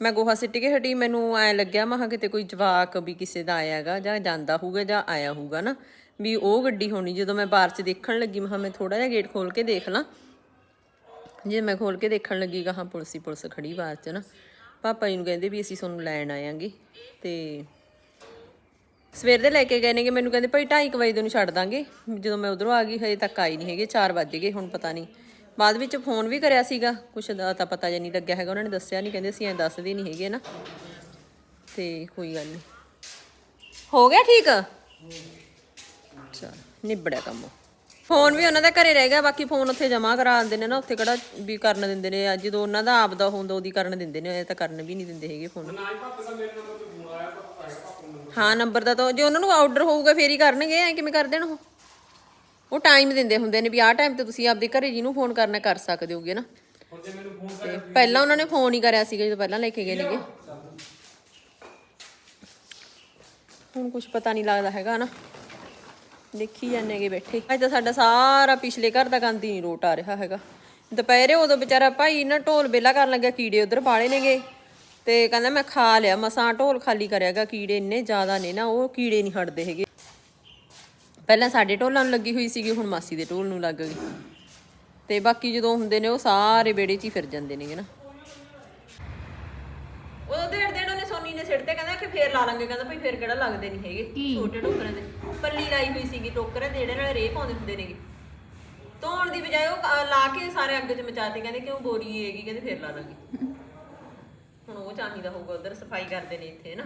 ਮੈਂ ਗੋਹਾ ਸਿੱਟ ਕੇ ਹਟੀ, ਮੈਨੂੰ ਐ ਲੱਗਿਆ ਮਹਾ ਕਿਤੇ ਕੋਈ ਜਵਾਕ ਵੀ ਕਿਸੇ ਦਾ ਆਇਆ ਹੈਗਾ, ਜਾਂ ਜਾਂਦਾ ਹੋਊਗਾ ਜਾਂ ਆਇਆ ਹੋਊਗਾ ਨਾ। ਵੀ ਉਹ ਗੱਡੀ ਹੋਣੀ, ਜਦੋਂ ਮੈਂ ਬਾਹਰ ਚ ਦੇਖਣ ਲੱਗੀ ਮਹਾ ਮੈਂ ਥੋੜਾ ਜਿਹਾ ਗੇਟ ਖੋਲ ਕੇ ਦੇਖ ਲਾਂ। ਜੇ ਮੈਂ ਖੋਲ ਕੇ ਦੇਖਣ ਲੱਗੀ ਗਾਹਾਂ ਪੁਲਿਸ ਹੀ ਪੁਲਿਸ ਖੜੀ ਬਾਹਰ ਚ ਨਾ। ਪਾਪਾ ਜੀ ਨੂੰ ਕਹਿੰਦੇ ਵੀ ਅਸੀਂ ਤੁਹਾਨੂੰ ਲੈਣ ਆਵਾਂਗੇ ਤੇ ਸਵੇਰ ਦੇ ਲੈ ਕੇ ਗਏ ਨੇਗੇ, ਮੈਨੂੰ ਕਹਿੰਦੇ ਭਾਈ 2:30 ਵਜੇ ਤੈਨੂੰ ਛੱਡ ਦਾਂਗੇ। ਜਦੋਂ ਮੈਂ ਉਧਰੋਂ ਆ ਗਈ, ਹਜੇ ਤੱਕ ਆਈ ਨਹੀਂ ਹੈਗੇ 4 ਵੱਜ ਗਏ ਹੁਣ ਪਤਾ ਨਹੀਂ। ਬਾਅਦ ਵਿੱਚ ਫੋਨ ਵੀ ਕਰਿਆ ਸੀਗਾ, ਕੁਛ ਦਾ ਤਾਂ ਪਤਾ ਜੇ ਨਹੀਂ ਲੱਗਿਆ ਹੈਗਾ, ਉਹਨਾਂ ਨੇ ਦੱਸਿਆ ਨਹੀਂ, ਕਹਿੰਦੇ ਅਸੀਂ ਐਂ ਦੱਸਦੇ ਨਹੀਂ ਹੈਗੇ ਨਾ। ਤੇ ਕੋਈ ਗੱਲ ਨਹੀਂ। ਹੋ ਗਿਆ ਠੀਕ? ਨਿਬੜਿਆ ਕੰਮ। ਫੋਨ ਵੀ ਉਹਨਾਂ ਦਾ ਘਰੇ ਰਹਿ ਗਿਆ ਬਾਕੀ ਫੋਨ ਉੱਥੇ ਜਮਾ ਕਰਾ ਦਿੰਦੇ ਨੇ ਨਾ ਉੱਥੇ ਕਿਹੜਾ ਵੀ ਕਰਨ ਦਿੰਦੇ ਨੇ ਅੱਜ ਜਦੋਂ ਉਹਨਾਂ ਦਾ ਆਪ ਦਾ ਹੁੰਦਾ ਉਹਦੀ ਕਰਨ ਦਿੰਦੇ ਨੇ ਇਹ ਤਾਂ ਕਰਨ ਵੀ ਨਹੀਂ ਦਿੰਦੇ ਹੈਗੇ ਫੋਨ। ਹਾਂ ਨੰਬਰ ਦਾ ਤਾਂ ਜੇ ਉਹਨਾਂ ਨੂੰ ਆਰਡਰ ਹੋਊਗਾ ਫੇਰ ਹੀ ਕਰਨਗੇ ਐ ਕਿਵੇਂ ਕਰ ਦੇਣ ਉਹ? ਉਹ ਟਾਈਮ ਦਿੰਦੇ ਹੁੰਦੇ ਨੇ ਵੀ ਆਹ ਟਾਈਮ ਤੇ ਤੁਸੀਂ ਆਪਦੇ ਘਰੇ ਜਿਹਨੂੰ ਫੋਨ ਕਰਨਾ ਕਰ ਸਕਦੇ ਹੋਗੇ ਨਾ। ਤੇ ਪਹਿਲਾਂ ਉਹਨਾਂ ਨੇ ਫੋਨ ਹੀ ਕਰਿਆ ਸੀਗਾ ਜਦੋਂ ਪਹਿਲਾਂ ਲੈ ਕੇ ਗਏ ਨੇਗੇ ਹੁਣ ਕੁਝ ਪਤਾ ਨਹੀਂ ਲੱਗਦਾ ਹੈਗਾ ਨਾ। ਦੇਖੀ ਜਾਂਦੇਗੇ ਬੈਠੇ। ਅੱਜ ਤਾਂ ਸਾਡਾ ਸਾਰਾ ਪਿਛਲੇ ਘਰ ਦਾ ਗੰਦ ਹੀ ਰੋਟ ਆ ਰਿਹਾ ਹੈਗਾ। ਦੁਪਹਿਰੇ ਉਦੋਂ ਵਿਚਾਰਾ ਭਾਈ ਨਾ ਢੋਲ ਬੇਲਾ ਕਰਨ ਲੱਗਿਆ, ਕੀੜੇ ਉਧਰ ਬਾਲੇ ਨੇਗੇ। ਤੇ ਕਹਿੰਦਾ ਮੈਂ ਖਾ ਲਿਆ, ਮਸਾਂ ਢੋਲ ਖਾਲੀ ਕਰਿਆਗਾ ਕੀੜੇ ਇੰਨੇ ਜ਼ਿਆਦਾ ਨੇ ਨਾ, ਉਹ ਕੀੜੇ ਨਹੀਂ ਹਟਦੇ ਹੈਗੇ। ਪਹਿਲਾਂ ਸਾਡੇ ਢੋਲਾਂ ਨੂੰ ਲੱਗੀ ਹੋਈ ਸੀਗੀ, ਹੁਣ ਮਾਸੀ ਦੇ ਢੋਲ ਨੂੰ ਲੱਗ ਗਈ। ਤੇ ਬਾਕੀ ਜਦੋਂ ਹੁੰਦੇ ਨੇ, ਉਹ ਸਾਰੇ ਬੇੜੇ 'ਚ ਹੀ ਫਿਰ ਜਾਂਦੇ ਨੇਗੇ ਨਾ। ਉਦੋਂ ਡੇਢ ਦਿਨ ਉਹਨੇ ਸੋਨੀ ਨੇ ਸਿੱਟ ਤੇ ਕਹਿੰਦਾ ਕਿ ਫੇਰ ਲਾ ਲਾਂਗੇ ਕਹਿੰਦਾ ਭਈ ਫੇਰ ਕਿਹੜਾ ਲੱਗਦੇ ਨਹੀਂ ਹੈਗੇ ਛੋਟੇ ਟੋਕਰਾਂ ਦੇ। ਪੱਲੀ ਲਾਈ ਹੋਈ ਸੀਗੀ ਟੋਕਰਾਂ ਦੇ ਜਿਹੜੇ ਨਾਲ ਰੇਹ ਪਾਉਂਦੇ ਹੁੰਦੇ ਨੇਗੇ। ਧੋਣ ਦੀ ਬਜਾਏ ਉਹ ਲਾ ਕੇ ਸਾਰੇ ਅੱਗ 'ਚ ਮਚਾਤੇ ਕਹਿੰਦੇ ਕਿ ਉਹ ਬੋਰੀ ਹੈਗੀ ਕਹਿੰਦੇ ਫੇਰ ਲਾ ਦਾਂਗੇ ਹੁਣ ਉਹ ਚਾਹੀਦਾ ਹੋਊਗਾ ਉਧਰ ਸਫ਼ਾਈ ਕਰਦੇ ਨੇ ਇੱਥੇ ਨਾ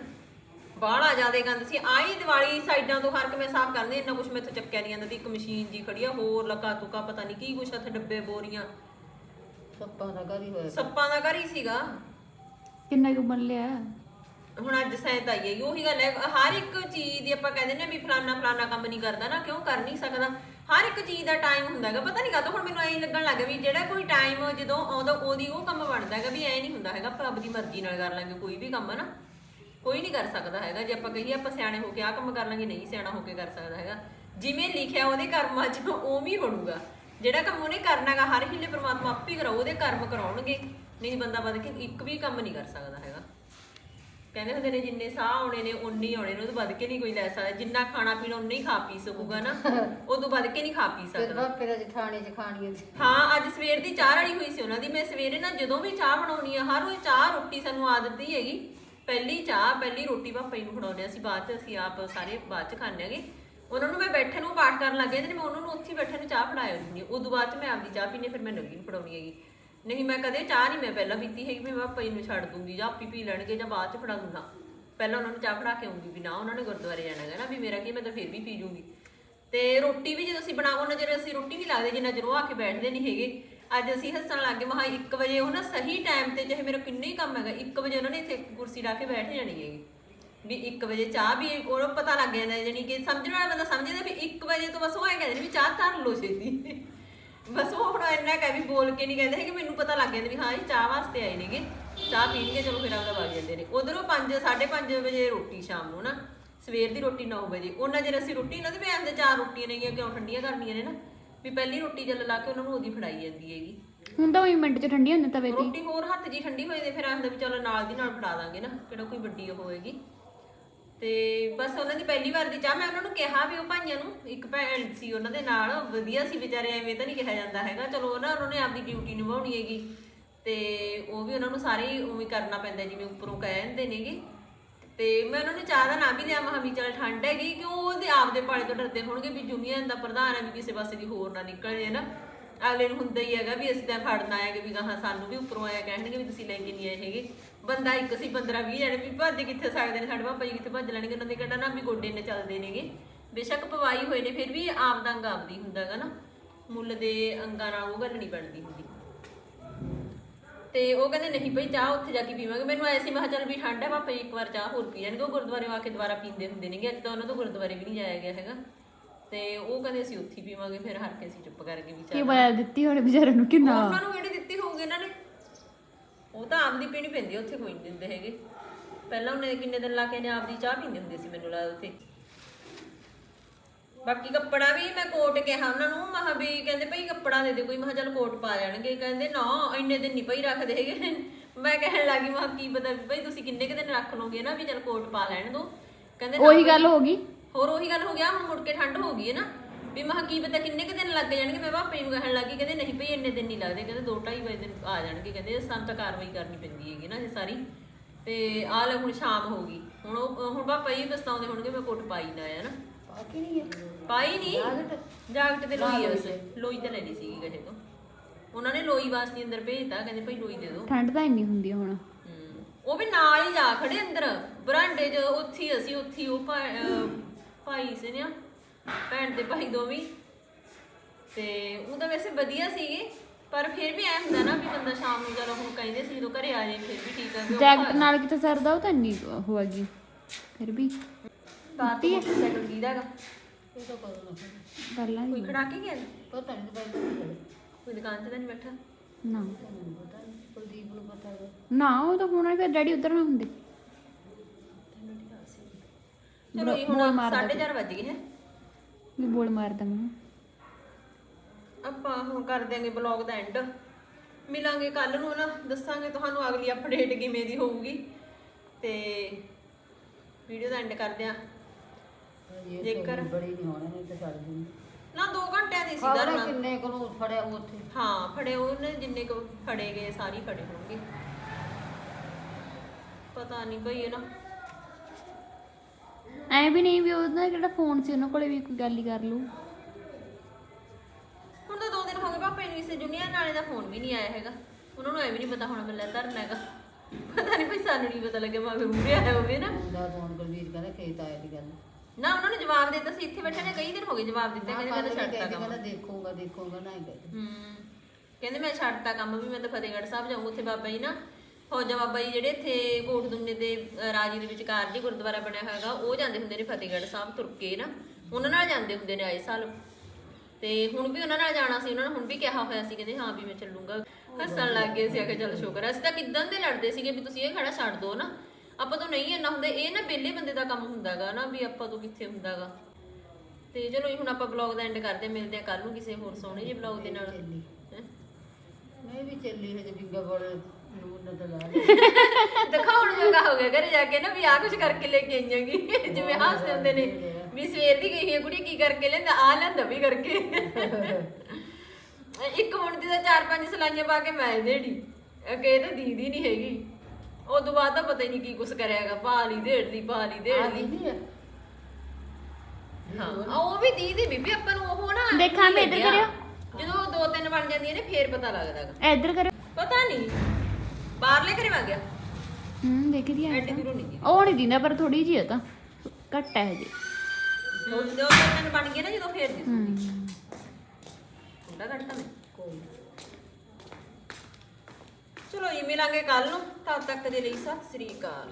ਬਾਹਲਾ ਜ਼ਿਆਦਾ ਗੰਦ ਸੀ। ਆਈ ਦੀਵਾਲੀ ਸਾਈਡਾਂ ਤੋਂ ਹਰ ਕਿਵੇਂ ਸਾਫ਼ ਕਰਦੇ ਇੰਨਾ ਕੁਛ ਮੈਥੋਂ ਚੱਕਿਆ ਨਹੀਂ ਜਾਂਦਾ ਤੇ ਇੱਕ ਮਸ਼ੀਨ ਜੀ ਖੜੀ ਆ ਹੋਰ ਲਕਾ ਤੁਕਾ ਪਤਾ ਨਹੀਂ ਕੀ ਕੁਛ ਇੱਥੇ ਡੱਬੇ ਬੋਰੀਆਂ।
ਸੱਪਾਂ ਦਾ ਘਰ ਹੀ ਹੋਇਆ।
ਸੱਪਾਂ ਦਾ ਘਰ ਹੀ ਸੀਗਾ।
ਕਿੰਨਾ ਕੁ ਬਣ ਲਿਆ
ਹੁਣ ਅੱਜ ਸੈਂਤ ਆਈ ਹੈ, ਉਹੀ ਗੱਲ ਹੈ, ਹਰ ਇੱਕ ਚੀਜ਼ ਦੀ ਆਪਾਂ ਕਹਿੰਦੇ ਨੇ ਵੀ ਫਲਾਨਾ ਫਲਾਨਾ ਕੰਮ ਨਹੀਂ ਕਰਦਾ ਨਾ, ਕਿਉਂ ਕਰ ਨਹੀਂ ਸਕਦਾ? ਹਰ ਇੱਕ ਚੀਜ਼ ਦਾ ਟਾਈਮ ਹੁੰਦਾ ਹੈਗਾ, ਪਤਾ ਨਹੀਂ ਕਦੋਂ ਹੁਣ ਮੈਨੂੰ ਐਂ ਲੱਗਣ ਲੱਗ ਗਿਆ ਵੀ ਜਿਹੜਾ ਕੋਈ ਟਾਈਮ ਜਦੋਂ ਆਉਂਦਾ, ਉਹਦੀ ਉਹ ਕੰਮ ਬਣਦਾ ਹੈਗਾ ਵੀ ਐ ਨਹੀਂ ਹੁੰਦਾ ਹੈਗਾ ਆਪਾਂ ਆਪਣੀ ਮਰਜ਼ੀ ਨਾਲ ਕਰ ਲਾਂਗੇ, ਕੋਈ ਵੀ ਕੰਮ ਨਾ। ਕੋਈ ਨਹੀਂ ਕਰ ਸਕਦਾ ਹੈਗਾ, ਜੇ ਆਪਾਂ ਕਹੀਏ ਆਪਾਂ ਸਿਆਣੇ ਹੋ ਕੇ ਆਹ ਕੰਮ ਕਰ ਲਾਂਗੇ, ਨਹੀਂ ਸਿਆਣਾ ਹੋ ਕੇ ਕਰ ਸਕਦਾ ਹੈਗਾ। ਜਿਵੇਂ ਲਿਖਿਆ ਉਹਦੇ ਕਰਮਾਂ 'ਚ, ਉਵੇਂ ਹੀ ਬਣੂਗਾ। ਜਿਹੜਾ ਕੰਮ ਉਹਨੇ ਕਰਨਾਗਾ ਹਰ ਹੀਲੇ ਪ੍ਰਮਾਤਮਾ ਆਪੇ ਹੀ ਕਰਾਉ ਉਹਦੇ ਕਰਮ ਕਰਾਉਣਗੇ। ਨਹੀਂ ਬੰਦਾ ਬਦ ਕੇ ਇੱਕ ਵੀ ਕੰਮ ਨਹੀਂ ਕਰ ਸਕਦਾ ਹੈਗਾ। ਕਹਿੰਦੇ ਹੁੰਦੇ ਨੇ ਜਿੰਨੇ ਸਾਹ ਆਉਣੇ ਨੇ ਉਨੇ ਹੀ ਆਉਣੇ ਨੇ ਉਹ ਤੋਂ ਵੱਧ ਕੇ ਨਹੀਂ ਕੋਈ ਲੈ ਸਕਦਾ। ਜਿੰਨਾ ਖਾਣਾ ਪੀਣਾ ਉਨਾ ਹੀ ਖਾ ਪੀ ਸਕੂਗਾ ਨਾ ਉਹ ਤੋਂ ਵੱਧ ਕੇ ਨਹੀਂ ਖਾ ਪੀ
ਫਿਰ
ਸਕਦਾ।
ਬਾਪੇ ਦਾ ਜਠਾਣੀ ਜਖਾਣੀ
ਹਾਂ ਅੱਜ ਸਵੇਰ ਦੀ ਚਾਹ ਵਾਲੀ ਹੋਈ ਸੀ ਉਹਨਾਂ ਦੀ। ਮੈਂ ਸਵੇਰੇ ਨਾ ਜਦੋਂ ਵੀ ਚਾਹ ਬਣਾਉਣੀ ਆ ਹਰ ਰੋਜ਼ ਚਾਹ ਰੋਟੀ ਸਾਨੂੰ ਆਦਤ ਹੀ ਹੈਗੀ। ਪਹਿਲੀ ਚਾਹ ਪਹਿਲੀ ਰੋਟੀ ਪਾਪਾ ਜੀ ਨੂੰ ਫੜਾਉਂਦੇ ਆ ਅਸੀਂ ਬਾਅਦ ਚ ਅਸੀਂ ਆਪ ਸਾਰੇ ਬਾਅਦ ਚ ਖਾਂਦੇ ਆਂਗੇ ਉਹਨਾਂ ਨੂੰ ਮੈਂ ਬੈਠੇ ਨੂੰ ਪਾਠ ਕਰਨ ਲੱਗ ਨੇ ਮੈਂ ਉਹਨਾਂ ਨੂੰ ਉੱਥੇ ਬੈਠੇ ਨੂੰ ਚਾਹ ਫੜਾਇਆ ਹੁੰਦੀ ਹਾਂ ਉਦੋਂ ਬਾਅਦ ਚ ਮੈਂ ਆਪਦੀ ਚਾਹ ਪੀਣੀ ਫਿਰ ਮੈਂ ਨਵੀਂ ਨੂੰ ਫੜਾਉਣੀ ਹੈਗੀ। ਨਹੀਂ, ਮੈਂ ਕਦੇ ਚਾਹ ਨਹੀਂ ਮੈਂ ਪਹਿਲਾਂ ਪੀਤੀ ਹੈਗੀ ਮੈਂ ਪਾਪਾ ਨੂੰ ਛੱਡ ਦੂੰਗੀ ਜਾਂ ਆਪੀ ਪੀ ਲੈਣਗੇ ਜਾਂ ਬਾਅਦ ਚ ਫੜਾ ਦੂੰਗਾ। ਪਹਿਲਾਂ ਉਹਨਾਂ ਨੂੰ ਚਾਹ ਫੜਾ ਕੇ ਆਉਂਗੀ ਵੀ ਨਾ ਉਹਨਾਂ ਨੇ ਗੁਰਦੁਆਰੇ ਜਾਣਾ ਹੈਗਾ ਨਾ, ਵੀ ਮੇਰਾ ਕੀ ਮੈਂ ਤਾਂ ਫਿਰ ਵੀ ਪੀ ਜੂੰਗੀ। ਤੇ ਰੋਟੀ ਵੀ ਜਦੋਂ ਅਸੀਂ ਬਣਾਵੋ ਨਾ ਜਦੋਂ ਅਸੀਂ ਰੋਟੀ ਨਹੀਂ ਲੱਗਦੇ ਜਿੰਨਾ ਚਿਰ ਉਹ ਆ ਕੇ ਬੈਠਦੇ ਨਹੀਂ ਹੈਗੇ। ਅੱਜ ਅਸੀਂ ਹੱਸਣ ਲੱਗ ਗਏ, ਮਹਾ 1 ਵਜੇ ਉਹ ਨਾ ਸਹੀ ਟਾਈਮ ਤੇ ਚਾਹੇ ਮੇਰਾ ਕਿੰਨੇ ਹੀ ਕੰਮ ਹੈਗਾ 1 ਵਜੇ ਉਹਨਾਂ ਨੇ ਇੱਥੇ ਕੁਰਸੀ ਲਾ ਕੇ ਬੈਠ ਜਾਣੀ ਹੈਗੀ। ਵੀ 1 ਵਜੇ ਚਾਹ ਵੀ ਉਹਨੂੰ ਪਤਾ ਲੱਗ ਜਾਂਦਾ ਜਾਨੀ ਕਿ ਸਮਝਣ ਵਾਲਾ ਬੰਦਾ ਸਮਝਦਾ ਵੀ 1 ਵਜੇ ਤੋਂ ਬਸ ਉਹ ਐ ਕਹਿੰਦੇ ਵੀ ਚਾਹ ਧਰ ਲੋ ਛੇਤੀ। ਬਸ ਉਹ ਹੁਣ ਇੰਨਾ ਕਹਿ ਵੀ ਬੋਲ ਕੇ ਨਹੀਂ ਕਹਿੰਦੇ ਹੈ ਕਿ ਮੈਨੂੰ ਪਤਾ ਲੱਗ ਜਾਂਦਾ ਵੀ ਹਾਂ ਇਹ ਚਾਹ ਵਾਸਤੇ ਆਏ ਨੇਗੇ। ਚਾਹ ਪੀਣਗੇ ਚਲੋ ਫਿਰ ਆਪਦਾ ਵਗ ਜਾਂਦੇ ਨੇ। ਉਧਰੋਂ 5 5:30 ਵਜੇ ਰੋਟੀ ਸ਼ਾਮ ਨੂੰ ਨਾ ਸਵੇਰ ਦੀ ਰੋਟੀ 9 ਵਜੇ। ਉਹਨਾਂ ਜੇ ਅਸੀਂ ਰੋਟੀ ਇਹਨਾਂ ਦੇ ਵੀ ਆਂਦੇ ਚਾਰ ਰੋਟੀਆਂ ਨੇਗੀਆਂ ਕਿਉਂ ਠੰਡੀਆਂ ਕਰਨੀਆਂ ਨੇ ਨਾ? ਵੀ ਪਹਿਲੀ ਰੋਟੀ ਜਲ ਲਾ ਕੇ ਉਹਨਾਂ ਨੂੰ ਉਹਦੀ ਫੜਾਈ ਜਾਂਦੀ ਹੈਗੀ।
ਹੁਣ ਤਾਂ ਉਹੀ ਮਿੰਟ ਚ ਠੰਡੀ ਹੁੰਦੀ ਤਵੇ ਤੇ।
ਰੋਟੀ ਹੋਰ ਹੱਥ ਜੀ ਠੰਡੀ ਹੋਏ ਤੇ ਫਿਰ ਆਂਦਾ ਵੀ ਚਲੋ ਨਾਲ ਦੀ ਨਾਲ ਫੜਾ ਦਾਂਗੇ ਨਾ ਕਿਹੜਾ ਕੋਈ ਵੱਡੀ ਹੋਏਗੀ। ਤੇ ਬਸ ਉਹਨਾਂ ਦੀ ਪਹਿਲੀ ਵਾਰ ਦੀ ਚਾਹ, ਮੈਂ ਉਹਨਾਂ ਨੂੰ ਕਿਹਾ ਵੀ ਉਹ ਭਾਈਆਂ ਨੂੰ ਇੱਕ ਭੈਣ ਸੀ ਉਹਨਾਂ ਦੇ ਨਾਲ, ਵਧੀਆ ਸੀ ਵਿਚਾਰੇ, ਐਵੇਂ ਤਾਂ ਨਹੀਂ ਕਿਹਾ ਜਾਂਦਾ ਹੈਗਾ। ਚਲੋ ਨਾ ਉਹਨਾਂ ਨੇ ਆਪਦੀ ਡਿਊਟੀ ਨਿਭਾਉਣੀ ਹੈਗੀ ਤੇ ਉਹ ਵੀ ਉਹਨਾਂ ਨੂੰ ਸਾਰੇ ਹੀ ਉਵੇਂ ਕਰਨਾ ਪੈਂਦਾ ਜਿਵੇਂ ਉੱਪਰੋਂ ਕਹਿ ਦਿੰਦੇ ਨੇਗੇ। ਤੇ ਮੈਂ ਉਹਨਾਂ ਨੂੰ ਚਾਹ ਦਾ ਨਾਮ ਵੀ ਲਿਆ ਮਹਾਂ ਵੀ ਚੱਲ ਠੰਡ ਹੈਗੀ ਕਿ ਉਹ ਉਹਦੇ ਆਪਦੇ ਪਾਲੇ ਤੋਂ ਡਰਦੇ ਹੋਣਗੇ ਵੀ ਯੂਨੀਅਨ ਦਾ ਪ੍ਰਧਾਨ ਹੈ ਵੀ ਕਿਸੇ ਪਾਸੇ ਦੀ ਹੋਰ ਨਾ ਨਿਕਲ ਜੇ ਨਾ। ਅਗਲੇ ਨੂੰ ਹੁੰਦਾ ਹੀ ਹੈਗਾ ਵੀ ਅਸੀਂ ਤਾਂ ਫੜਨਾ ਆਏਗਾ ਵੀ ਗਾਹਾਂ ਸਾਨੂੰ ਵੀ ਉੱਪਰੋਂ ਆਇਆ ਕਹਿਣਗੇ ਵੀ ਤੁਸੀਂ ਲੈ ਕੇ ਨਹੀਂ ਆਏ ਹੈਗੇ। ਬੰਦਾ ਇੱਕ ਸੀ 15 20 ਜਣੇ ਵੀ ਭੱਜ ਕਿੱਥੇ ਸਕਦੇ ਨੇ ਸਾਡੇ ਪਾਪਾ ਜੀ ਕਿੱਥੇ ਭੱਜ ਲੈਣਗੇ ਉਹਨਾਂ ਦੇ ਕਿਹੜਾ ਨਾ ਵੀ ਗੋਡੇ ਨੇ ਚੱਲਦੇ ਨੇਗੇ। ਬੇਸ਼ੱਕ ਪਵਾਈ ਹੋਏ ਨੇ ਫਿਰ ਵੀ ਆਪ ਦਾ ਅੰਗ ਆਪਦੀ ਹੁੰਦਾ ਹੈਗਾ ਨਾ। ਮੁੱਲ ਦੇ ਅੰਗਾਂ ਨਾਲ ਉਹ ਗੱਲ ਨਹੀਂ ਬਣਦੀ ਹੁੰਦੀ। ਤੇ ਉਹ ਕਹਿੰਦੇ ਨਹੀਂ ਭਈ ਚਾਹ ਉੱਥੇ ਜਾ ਕੇ ਪੀਵਾਂਗੇ। ਮੈਨੂੰ ਐਸੀ ਮੈਂ ਚੱਲ ਵੀ ਠੰਡ ਹੈ ਪਾਪਾ ਜੀ ਇੱਕ ਵਾਰ ਚਾਹ ਹੋਰ ਪੀ ਜਾਣਗੇ। ਉਹ ਗੁਰਦੁਆਰੇ ਆ ਕੇ ਦੁਬਾਰਾ ਪੀਂਦੇ ਹੁੰਦੇ ਨੇਗੇ। ਅੱਜ ਤਾਂ ਉਹਨਾਂ ਤੋਂ ਗੁਰਦੁਆਰੇ ਵੀ ਨਹੀਂ ਜਾਇਆ ਗਿਆ ਹੈਗਾ। ਤੇ ਉਹ ਕਹਿੰਦੇ ਅਸੀਂ ਉੱਥੇ ਪੀਵਾਂਗੇ। ਫਿਰ ਹਰ ਕੇ ਅਸੀਂ ਚੁੱਪ ਕਰਕੇ ਵੀ
ਕੀ
ਚੱਲ
ਬਾਇਆ ਦਿੱਤੀ ਹੋਣੇ ਵਿਚਾਰੇ ਨੂੰ ਕਿੰਨਾ
ਉਹਨਾਂ ਨੂੰ ਕਿਹੜੀ ਦਿੱਤੀ ਹੋਊਗੀ ਇਹਨਾਂ ਨੇ ਉਹ ਤਾਂ ਆਪਦੀ ਪੀਣੀ ਪੈਂਦੀ ਆ, ਉੱਥੇ ਕੋਈ ਨਹੀਂ ਦਿੰਦੇ ਹੈਗੇ। ਪਹਿਲਾਂ ਉਹਨੇ ਕਿੰਨੇ ਦਿਨ ਲਾ ਕੇ ਨੇ ਆਪਦੀ ਚਾਹ ਪੀਂਦੇ ਹੁੰਦੇ ਸੀ ਮੈਨੂੰ ਲੱਗਦਾ ਉੱਥੇ। ਬਾਕੀ ਕੱਪੜਾ ਵੀ ਮੈਂ ਕੋਟ ਕਿਹਾ ਉਹਨਾਂ ਨੂੰ ਮਹਾ ਵੀ ਕਹਿੰਦੇ ਭਈ ਕੱਪੜਾ ਦੇ ਦੇ ਕੋਈ ਮੈਂ ਕਿਹਾ ਚੱਲ ਕੋਟ ਪਾ ਜਾਣਗੇ ਕਹਿੰਦੇ ਨਾ ਇੰਨੇ ਦਿਨ ਨਹੀਂ ਭਈ ਰੱਖਦੇ ਹੈਗੇ। ਮੈਂ ਕਹਿਣ ਲੱਗੀ ਮੈਂ ਕਿਹਾ ਕੀ ਪਤਾ ਵੀ ਭਈ ਤੁਸੀਂ ਕਿੰਨੇ ਕੁ ਦਿਨ ਰੱਖ ਲੋਗੇ ਨਾ ਵੀ ਚੱਲ ਕੋਟ ਪਾ ਲੈਣ ਦੋ। ਕਹਿੰਦੇ ਨਾ
ਉਹੀ ਗੱਲ ਹੋ ਗਈ।
ਹੋਰ ਉਹੀ ਗੱਲ ਹੋ ਗਿਆ ਹੁਣ ਮੁੜ ਕੇ ਠੰਡ ਹੋ ਗਈ ਹੈ ਨਾ। ਵੀ ਮੈਂ ਕਿਹਾ ਕੀ ਪਤਾ ਕਿੰਨੇ ਕੁ ਦਿਨ ਲੱਗ ਜਾਣਗੇ ਮੈਂ ਪਾਪੇ ਨੂੰ ਕਹਿਣ ਲੱਗੀ ਕਹਿੰਦੇ ਨਹੀਂ ਭਈ ਇੰਨੇ ਦਿਨ ਨਹੀਂ ਲੱਗਦੇ ਕਹਿੰਦੇ ਦੋ ਢਾਈ ਵਜੇ ਦਿਨ ਆ ਜਾਣਗੇ ਕਹਿੰਦੇ ਸਾਨੂੰ ਤਾਂ ਕਾਰਵਾਈ ਕਰਨੀ ਪੈਂਦੀ ਹੈਗੀ ਨਾ ਇਹ ਸਾਰੀ। ਤੇ ਆ ਲੈ ਹੁਣ ਸ਼ਾਮ ਹੋ ਗਈ ਹੁਣ ਉਹ ਹੁਣ ਪਾਪਾ ਜੀ ਪਛਤਾਉਂਦੇ ਹੋਣਗੇ ਮੈਂ ਕੋਟ ਪਾਈ ਨਾ ਆਇਆ ਨਾ।
ਬਾਕੀ ਨਹੀਂ ਹੈ
ਪਾਈ ਨਹੀਂ ਜਾਗਟ। ਤੇ ਲੋਈ ਬਸ ਲੋਈ ਤਾਂ ਲੈਣੀ ਸੀਗੀ ਕਿਸੇ ਤੋਂ। ਉਹਨਾਂ ਨੇ ਲੋਈ ਵਾਸਤੇ ਅੰਦਰ ਭੇਜਤਾ ਕਹਿੰਦੇ ਭਈ ਲੋਈ ਦੇ ਦਿਓ।
ਠੰਡ ਤਾਂ ਇੰਨੀ ਹੁੰਦੀ ਆ ਹੁਣ।
ਹਮ। ਉਹ ਵੀ ਨਾਲ ਹੀ ਜਾ ਖੜੇ ਅੰਦਰ ਬਰਾਂਡੇ 'ਚ ਉੱਥੇ ਹੀ ਅਸੀਂ ਉੱਥੇ ਹੀ ਉਹ ਭਾ- ਅਹ ਭਾਈ ਸੀ ਨਾ। ਭੈਣ ਦੇ ਭਾਈ ਦੋਵੇਂ। ਤੇ ਉਹ ਤਾਂ ਵੈਸੇ ਵਧੀਆ ਸੀਗੇ ਪਰ ਫਿਰ ਵੀ ਐ ਹੁੰਦਾ ਨਾ ਵੀ ਬੰਦਾ ਸ਼ਾਮ ਨੂੰ ਚਲੋ ਹੁਣ ਕਹਿੰਦੇ ਸੀ ਜਦੋਂ ਘਰੇ ਆ ਜਾਏ ਫਿਰ ਵੀ ਠੀਕ ਆ ਵੀ ਉਹ
ਜੈਕਟ ਨਾਲ ਕਿਤੇ ਸਰਦਾ ਉਹ ਤਾਂ ਨਹੀਂ ਹੋਏਗੀ ਫਿਰ ਵੀ
ਬਾਤ ਮੋਟਰਸਾਈਕਲ ਕੀ ਦਾਗਾ
ਪਹਿਲਾਂ
ਕੋਈ
ਹੀ।
ਖੜਾ ਕੇ ਗਿਆ?
ਪਤਾ ਨਹੀਂ ਭਾਈ
ਕੋਈ ਦੁਕਾਨ ਤੇ ਤਾਂ ਨਹੀਂ ਬੈਠਾ?
ਨਾ।
ਪਤਾ ਨਹੀਂ ਕੁਲਦੀਪ ਨੂੰ ਪਤਾ ਹੈ
ਨਾ ਉਹ ਤਾਂ ਹੋਣਾ ਫਿਰ ਡੈਡੀ ਉਧਰ ਨਾ ਹੁੰਦੇ।
ਚਲੋ ਜੀ ਹੁਣ 4:30 ਵੱਜ ਗਏ ਹੈ।
ਵੀ ਬੋਲ ਮਾਰਦਾ ਮੈਂ
ਆਪਾਂ ਹੁਣ ਕਰ ਦਿਆਂਗੇ ਬਲੌਗ ਦਾ ਐਂਡ ਮਿਲਾਂਗੇ ਕੱਲ ਨੂੰ ਨਾ ਦੱਸਾਂਗੇ ਤੁਹਾਨੂੰ ਅਗਲੀ ਅਪਡੇਟ ਕਿਵੇਂ ਦੀ ਹੋਊਗੀ। ਤੇ ਵੀਡੀਓ ਦਾ ਐਂਡ ਕਰਦੇ ਆਂ। ਜੇਕਰ
ਬੜੀ ਨਹੀਂ ਹੋਣੇ ਨਹੀਂ ਤਾਂ ਛੱਡ ਦਿੰਦੇ
ਨਾ 2 ਘੰਟਿਆਂ ਦੀ ਸੀ
ਖਬਰ
ਧਰਨਾ।
ਕਿੰਨੇ ਕੋਲ ਫੜਿਆ ਉੱਥੇ?
ਹਾਂ ਫੜੇ ਉਹਨੇ ਜਿੰਨੇ ਕੁ ਫੜੇ ਗਏ ਸਾਰੇ ਹੀ ਫੜੇ ਹੋਣਗੇ। ਪਤਾ ਨਹੀਂ ਭਈ ਇਹ ਨਾ।
ਐ ਵੀ ਨਹੀਂ ਵੀ ਉਹਦਾ ਕਿਹੜਾ ਫੋਨ ਸੀ ਉਹਨਾਂ ਕੋਲੇ ਵੀ ਕੋਈ ਗੱਲ ਹੀ ਕਰ ਲੂ
ਹੁਣ ਤਾਂ 2 ਦਿਨ ਹੋ ਗਏ ਪਾਪੇ ਨੂੰ ਇਸੇ ਜੁਨੀਅਰ ਨਾਲੇ ਦਾ ਫੋਨ ਵੀ ਨਹੀਂ ਆਇਆ ਹੈਗਾ। ਉਹਨਾਂ ਨੂੰ ਐ ਵੀ ਨਹੀਂ ਪਤਾ ਹੁਣ ਮੈਂ ਲੈ ਧਰਨਾ ਹੈਗਾ। ਪਤਾ ਨਹੀਂ ਭਈ ਸਾਨੂੰ ਨਹੀਂ ਪਤਾ ਲੱਗਿਆ ਮਾਂ ਮੂਰੇ ਆਇਆ ਹੋਵੇ ਨਾ।
ਮੁੰਡਾ ਫੋਨ ਕੁਲਦੀਪ ਕਹਿੰਦਾ ਖੇਤ ਆਇਆ ਦੀ ਗੱਲ
ਨਾ ਉਹਨਾਂ ਨੇ ਜਵਾਬ ਦਿੱਤਾ ਸੀ ਇੱਥੇ ਬੈਠੇ ਨੇ ਕਈ ਦਿਨ ਹੋ ਗਏ ਜਵਾਬ ਦਿੱਤੇ ਕਹਿੰਦੇ ਮੈਂ ਤਾਂ ਛੱਡਤਾ ਕੰਮ।
ਕਹਿੰਦਾ ਦੇਖੂਗਾ ਦੇਖੂਗਾ ਨਾ ਹੀ ਕਹਿੰਦਾ
ਹੂੰ। ਕਹਿੰਦੇ ਮੈਂ ਛੱਡਤਾ ਕੰਮ ਵੀ ਮੈਂ ਤਾਂ ਫਤਿਹਗੜ੍ਹ ਸਾਹਿਬ ਜਾਊਂ ਉੱਥੇ ਬਾਬਾ ਜੀ ਨਾ ਫੌਜਾ ਬਾਬਾ ਜੀ ਜਿਹੜੇ ਇੱਥੇ ਕੋਟ ਦੇ ਅਹ, ਰਾਜੀ ਦੇ ਵਿਚਕਾਰ ਜੀ ਗੁਰਦੁਆਰਾ ਬਣਿਆ ਹੋਇਆਗਾ ਉਹ ਜਾਂਦੇ ਹੁੰਦੇ ਨੇ ਫਤਿਹਗੜ੍ਹ ਸਾਹਿਬ ਤੁਰ ਕੇ ਨਾ। ਉਹਨਾਂ ਨਾਲ ਜਾਂਦੇ ਹੁੰਦੇ ਨੇ ਆਏ ਸਾਲ। ਤੇ ਹੁਣ ਵੀ ਉਹਨਾਂ ਨਾਲ ਜਾਣਾ ਸੀ ਉਹਨਾਂ ਨੇ ਹੁਣ ਵੀ ਕਿਹਾ ਹੋਇਆ ਸੀ ਕਹਿੰਦੇ ਹਾਂ ਵੀ ਮੈਂ ਚੱਲੂੰਗਾ। ਹੱਸਣ ਲੱਗ ਗਏ ਸੀ ਆਖੇ ਚੱਲ ਸ਼ੁਕਰ ਹੈ ਅਸੀਂ ਤਾਂ ਕਿਦਾਂ ਦੇ ਲੜਦੇ ਸੀਗੇ ਵੀ ਤੁਸੀਂ ਇਹ ਖੜਾ ਛੱਡ ਦਿਓ ਨਾ। ਆਪਾਂ ਤੋਂ ਨਹੀਂ ਇੰਨਾ ਹੁੰਦਾ ਇਹ ਨਾ ਵਿਹਲੇ ਬੰਦੇ ਦਾ ਕੰਮ ਹੁੰਦਾਗਾ ਨਾ ਵੀ ਆਪਾਂ ਤੋਂ ਕਿੱਥੇ ਹੁੰਦਾਗਾ। ਤੇ ਚਲੋ ਜੀ ਹੁਣ ਆਪਾਂ ਬਲੌਗ ਦਾ ਐਂਡ ਕਰਦੇ ਹਾਂ ਮਿਲਦੇ ਆ ਕੱਲ ਨੂੰ ਕਿਸੇ ਹੋਰ ਸੋਹਣੇ ਜਿਹੇ ਬਲੌਗ ਦੇ ਨਾਲ। ਹੈਂ।
ਮੈਂ ਵੀ ਚੱਲੀ ਹਜੇ ਬਿੰਗਾ ਬੜ
ਦਿਖਾਉਣ ਜੋਗਾ ਹੋ ਗਿਆ ਘਰੇ ਜਾ ਕੇ ਨਾ ਵੀ ਆ ਕੁਝ ਕਰਕੇ ਲੈ ਕੇ ਆਈਆਂਗੀ ਜਿਵੇਂ ਹੱਸਦੇ ਹੁੰਦੇ ਨੇ ਵੀ ਸਵੇਰ ਦੀ ਗਈ ਹੈ ਕੁੜੀ ਕੀ ਕਰਕੇ ਲੈਂਦਾ? ਆ ਲੈਂਦਾ ਵੀ ਕਰਕੇ। ਇੱਕ ਹੁਣ ਦੀ ਤਾਂ ਚਾਰ ਪੰਜ ਸਲਾਈਆਂ ਪਾ ਕੇ ਮੈਂ ਦੇੜੀ ਅੱਗੇ ਇਹ ਤਾਂ ਦੀਦੀ ਨਹੀਂ ਹੈਗੀ। ਉਦੋਂ ਬਾਅਦ ਤਾਂ ਪਤਾ ਹੀ ਨਹੀਂ ਕੀ ਕੁਛ ਕਰਿਆਗਾ ਪਾ ਲਈ ਦੇੜ ਲਈ ਪਾ ਲਈ ਦੇੜ ਲਈ।
ਹੈ
ਆ। ਉਹ ਵੀ ਦੀਦੀ ਬੀਬੀ ਆਪਾਂ ਨੂੰ ਉਹ ਨਾ
ਦੇਖਾਂ ਮੈਂ ਇੱਧਰ
ਲੱਗਿਆ। ਜਦੋਂ ਦੋ ਤਿੰਨ ਬਣ ਜਾਂਦੀਆਂ ਨੇ ਫੇਰ ਪਤਾ ਲੱਗਦਾ ਗਾ।
ਇੱਧਰ ਕਰੋ
ਪਤਾ ਨਹੀਂ ਬਾਹਰਲੇ ਘਰੇ ਵਗ ਗਿਆ?
ਹੂੰ ਦੇਖਦੀ ਆ
ਐਡੀ ਦੂਰੋਂ ਨਹੀਂ ਗਈ
ਉਹ ਨਹੀਂ ਦਿੰਦਾ ਪਰ ਥੋੜੀ ਤਾਂ। ਘੱਟ ਹੈ ਹਜੇ।
ਦੋ ਤਿੰਨ ਬਣ ਗਏ ਨਾ ਜਦੋਂ ਫੇਰ ਦਿਸ
ਹੂੰ।
ਥੋੜਾ ਘੱਟ ਕੋਈ ਚਲੋ ਜੀ ਮਿਲਾਂਗੇ ਕੱਲ ਨੂੰ। ਤਦ ਤੱਕ ਦੇ ਲਈ ਸਤਿ ਸ੍ਰੀ ਅਕਾਲ।